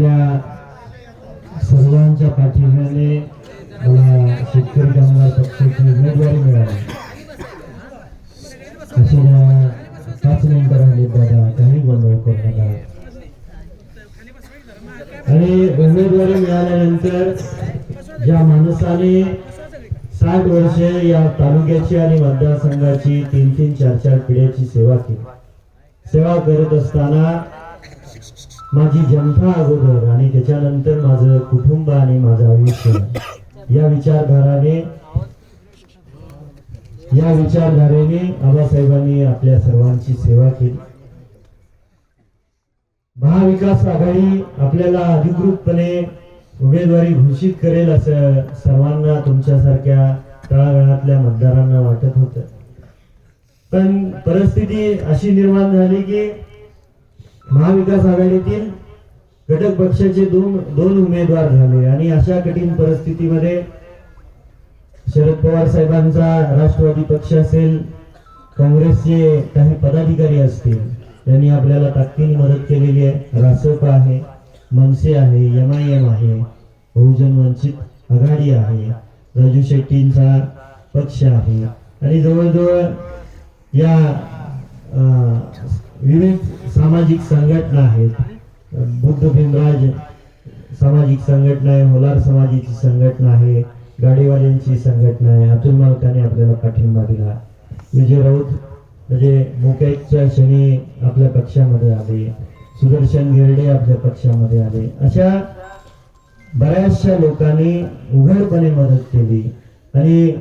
आपल्या सर्वांच्या पाठिंब्याने मला शेतकरी कामगार पक्षाची उमेदवारी मिळाली. अशा पाच मिनिटं राहिले दादा काही गोंधळ करू नका. आणि उमेदवारी मिळाल्यानंतर ज्या माणसाने साठ वर्षे या तालुक्याची आणि मतदारसंघाची तीन तीन चार चार पिढ्याची सेवा केली. सेवा करत असताना माझी जनता अगोदर आणि त्याच्यानंतर माझं कुटुंब आणि माझं आयुष्य. या विचारधाराने या विचारधारेने आबासाहेबांनी आपल्या सर्वांची सेवा केली. महाविकास आघाडी आपल्याला अधिकृतपणे उमेदवारी घोषित करेल असं सर्वांना तुमच्यासारख्या तळागाळातल्या मतदारांना वाटत होतं. पण परिस्थिती अशी निर्माण झाली की महाविकास आघाडीतील घटक पक्षाचे दोन दोन उमेदवार झाले आणि अशा कठीण परिस्थितीमध्ये शरद पवार साहेबांचा राष्ट्रवादी पक्ष असेल काँग्रेसचे काही पदाधिकारी असतील त्यांनी आपल्याला ताकदीने मदत केलेली आहे. रासप आहे मनसे आहे एम आय एम आहे बहुजन वंचित आघाडी आहे राजू शेट्टींचा पक्ष आहे. आणि जवळजवळ या अं, विविध सामाजिक संघटना आहेत. बुद्ध भीमराज सामाजिक संघटना आहे होलार समाजाची संघटना आहे गाडीवाल्यांची संघटना आहे. अतुल मालकाने आपल्याला पाठिंबा दिला. विजय राऊत म्हणजे मोकेच्या क्षणी आपल्या पक्षामध्ये आले. सुदर्शन गिरडे आपल्या पक्षामध्ये आले. अशा बऱ्याचशा लोकांनी उघडपणे मदत केली. आणि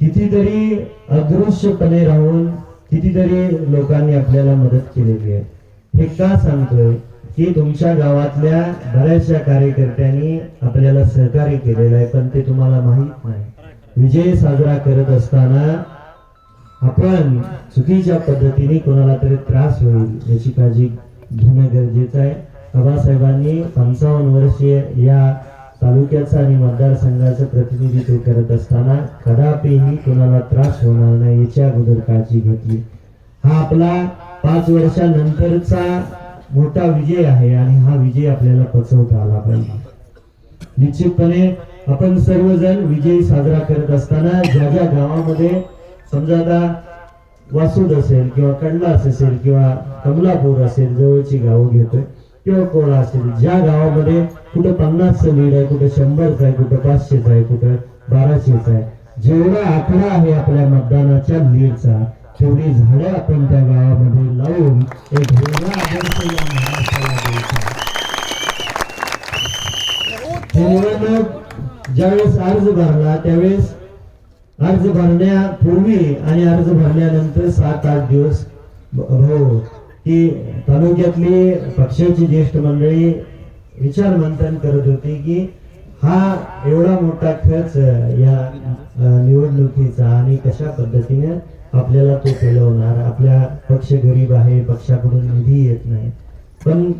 कितीतरी अदृश्यपणे राहून कितीतरी लोकांनी आपल्याला मदत केलेली आहे. हे का सांगतोय? की तुमच्या गावातल्या बऱ्याचशा कार्यकर्त्यांनी आपल्याला सहकार्य केलेलं आहे पण ते तुम्हाला माहीत नाही. विजय साजरा करत असताना आपण चुकीच्या पद्धतीने कोणाला तरी त्रास होईल याची काळजी घेणं गरजेचं आहे. बाबासाहेबांनी पंचावन्न वर्षीय या तालुक्याचं आणि मतदारसंघाचं प्रतिनिधित्व करत असताना कदापिही कोणाला त्रास होणार नाही याच्या अगोदर काळजी घेतली. हा आपला पाच वर्षानंतरचा मोठा विजय आहे आणि हा विजय आपल्याला पचवता आला पाहिजे. निश्चितपणे आपण सर्वजण विजय साजरा करत असताना ज्या ज्या गावामध्ये समजा आता वासूद असेल किंवा कडलास असेल किंवा कमलापूर असेल जवळची गावं घेतोय. किंवा कोण असेल ज्या गावामध्ये कुठं पन्नासचं लीड आहे कुठं शंभरचं आहे कुठं पाचशेचं आहे कुठं बाराशेचं आहे जेवढा आकडा आहे आपल्या मतदानाच्या लीडचा तेवढी झाडे आपण त्या गावामध्ये लावून एक वेगळा आदर्श या महाराष्ट्राला द्यायचा निवडणूक ज्यावेळेस अर्ज भरला त्यावेळेस अर्ज भरण्यापूर्वी आणि अर्ज भरल्यानंतर सात आठ दिवस ब- हो की तालुक्यातली पक्षाची ज्येष्ठ मंडळी विचार मंथन करत होती की हा एवढा मोठा खर्च या निवडणुकीचा आणि कशा पद्धतीने आपल्याला तो पेलवणार? आपल्या पक्ष गरीब आहे पक्षाकडून निधी येत नाही. पण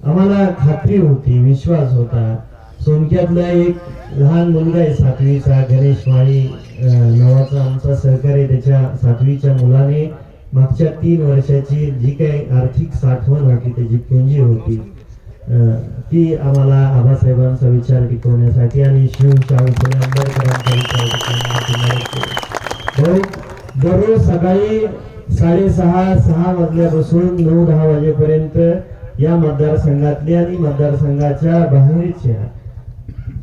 आम्हाला खात्री होती विश्वास होता. सोनक्यातला एक लहान मुलगा आहे सातवीचा गणेश माळी नावाचा आमचा सहकारी त्याच्या सातवीच्या मुलाने मागच्या तीन वर्षाची जी काही आर्थिक साठवण होती त्याची पुंजी होती ती आम्हाला आबासाहेबांचा विचार टिकवण्यासाठी आणि शिव शाहू फुले आंबेडकरांचा विचार टिकवण्यासाठी दररोज सकाळी साडेसहा सहा वाजल्यापासून नऊ दहा वाजेपर्यंत या मतदारसंघातल्या आणि मतदारसंघाच्या बाहेरच्या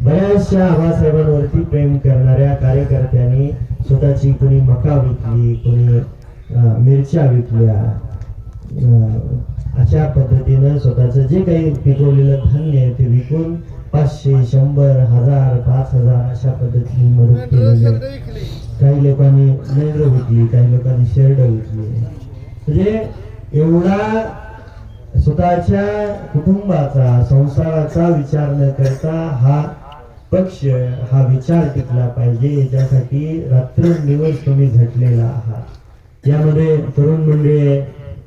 बऱ्याचशा आबासाहेबांवरती प्रेम करणाऱ्या कार्यकर्त्यांनी स्वतःची कोणी मका विकली कोणी मिरच्या विकल्या. अशा पद्धतीनं स्वतःचं जे काही पिकवलेलं धान्य आहे ते विकून पाचशे शंभर हजार पाच हजार अशा पद्धतीने मदत केलेली आहे. काही लोकांनी मेंढर विकली काही लोकांनी शेरड विकली. म्हणजे एवढा स्वतःच्या कुटुंबाचा संसाराचा विचार न करता हा पक्ष हा विचार टिकला पाहिजे याच्यासाठी रात्रंदिवस तुम्ही झटलेला आहात. यामध्ये तरुण मंडळी आहे,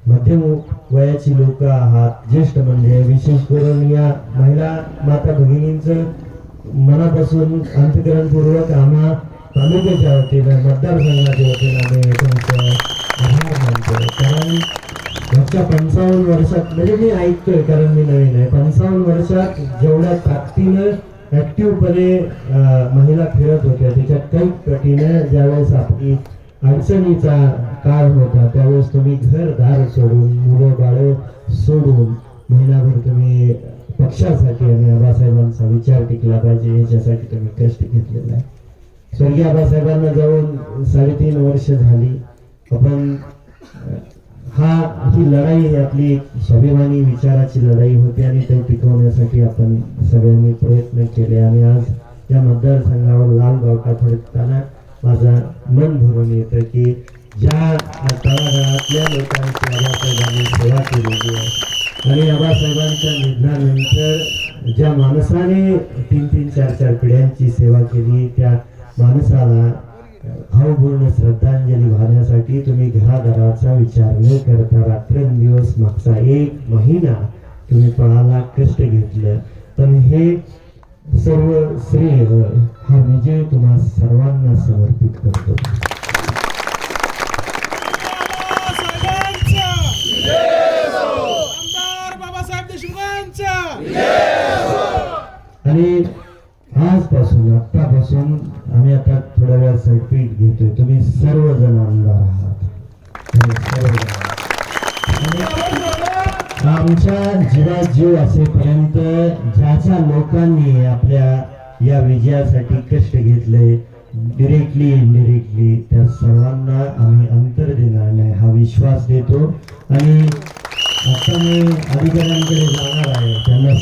मध्यम वयाची लोक आहात ज्येष्ठ मंडळी विशेष करून या महिला माता भगिनींचं मनापासून अंतकरणपूर्वक आम्हा तालुक्याच्या वतीनं मतदारसंघाच्या वतीनं आम्ही त्यांचा आभार मानतो. कारण मागच्या पंचावन्न वर्षात म्हणजे मी ऐकतोय कारण मी नवीन आहे पंचावन्न वर्षात जेवढ्या ताकदीनं ऍक्टिव्हपणे महिला खेळत होत्या त्याच्यात काही पटीनं ज्यावेळेस आपली अडचणीचा काळ होता त्यावेळेस तुम्ही घर दार सोडून मुलं बाळ सोडून महिनाभर तुम्ही पक्षासाठी आणि आबासाहेबांचा विचार टिकला पाहिजे याच्यासाठी तुम्ही कष्ट घेतलेला आहे स्वर्गीय आबासाहेबांना जाऊन साडेतीन वर्ष झाली. आपण हा ही लढाई ही आपली स्वाभिमानी विचाराची लढाई होती आणि ते टिकवण्यासाठी आपण सगळ्यांनी प्रयत्न केले. आणि आज या मतदारसंघावर लाल गावटा फडकताना माझा मन भरून येतं की ज्या तळागाळातल्या लोकांची आबासाहेबांनी सेवा केलेली आहे आणि आबासाहेबांच्या निधनानंतर ज्या माणसाने तीन तीन चार चार पिढ्यांची सेवा केली त्या माणसाला भावपूर्ण श्रद्धांजली वाहण्यासाठी तुम्ही घराघराचा विचार न करता रात्रंदिवस मागचा एक महिना तुम्ही पळाला कष्ट घेतलं. पण हे सर्व श्रेय हा विजय तुम्हा सर्वांना समर्पित करतो. आणि आजपासून आत्तापासून आम्ही आता थोड्या वेळा सर्टिफिकेट घेतोय. तुम्ही सर्वजण आमदार आहात. आमच्या जीवात जीव असेपर्यंत ज्याच्या लोकांनी आपल्या या विजयासाठी कष्ट घेतले डिरेक्टली इनडिरेक्टली त्या सर्वांना आम्ही अंतर देणार नाही हा विश्वास देतो. आणि आता मी अधिकाऱ्यांकडे जाणार आहे. त्यांना